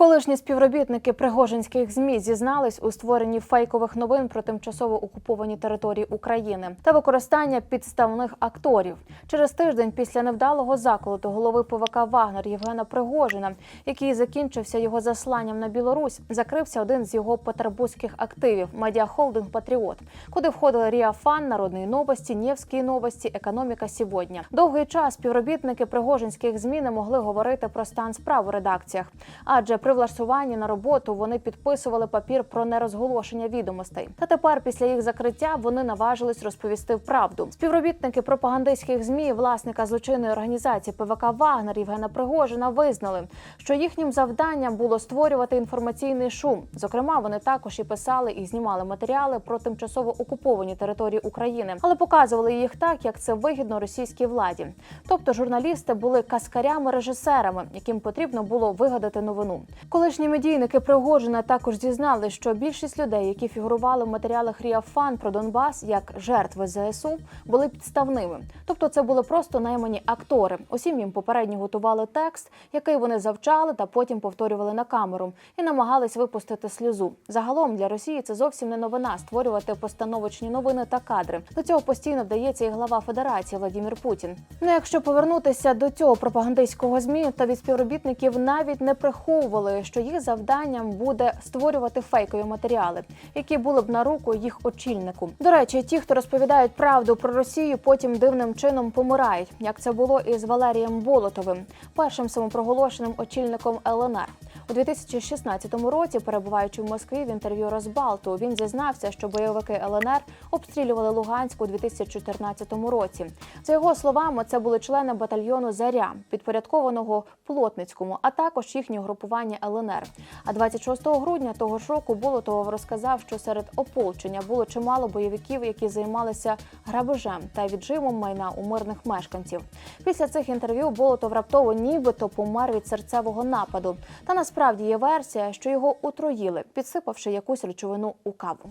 Колишні співробітники пригожинських змі зізнались у створенні фейкових новин про тимчасово окуповані території України та використання підставних акторів через тиждень після невдалого заколоту голови ПВК Вагнер Євгена Пригожина, який закінчився його засланням на Білорусь, закрився один з його петербурзьких активів медіахолдинг Патріот, куди входили Ріа Фан, Народні новості, Нєвські новості, Економіка сьогодні. Довгий час співробітники пригожинських змі не могли говорити про стан справ у редакціях, адже при влаштуванні на роботу вони підписували папір про нерозголошення відомостей. Та тепер, після їх закриття, вони наважились розповісти правду. Співробітники пропагандистських змі, власника злочинної організації ПВК Вагнер Євгена Пригожина, визнали, що їхнім завданням було створювати інформаційний шум. Зокрема, вони також і писали і знімали матеріали про тимчасово окуповані території України, але показували їх так, як це вигідно російській владі. Тобто журналісти були каскарями-режисерами, яким потрібно було вигадати новину. Колишні медійники Пригожина також зізнали, що більшість людей, які фігурували в матеріалах Ріа Фан про Донбас як жертви ЗСУ, були підставними. Тобто, це були просто наймані актори. Усім їм попередньо готували текст, який вони завчали та потім повторювали на камеру і намагались випустити сльозу. Загалом для Росії це зовсім не новина створювати постановочні новини та кадри. До цього постійно вдається і глава Федерації Владимир Путін. Ну якщо повернутися до цього пропагандистського змі, то від співробітників навіть не приховували, що їх завданням буде створювати фейкові матеріали, які були б на руку їх очільнику. До речі, ті, хто розповідають правду про Росію, потім дивним чином помирають, як це було із Валерієм Болотовим, першим самопроголошеним очільником ЛНР. У 2016 році, перебуваючи в Москві в інтерв'ю Розбалту, він зізнався, що бойовики ЛНР обстрілювали Луганськ у 2014 році. За його словами, це були члени батальйону Заря, підпорядкованого Плотницькому, а також їхнього групування ЛНР. А 26 грудня того ж року Болотов розказав, що серед ополчення було чимало бойовиків, які займалися грабежем та віджимом майна у мирних мешканців. Після цих інтерв'ю Болотов раптово нібито помер від серцевого нападу. Та насправді є версія, що його отруїли, підсипавши якусь речовину у каву.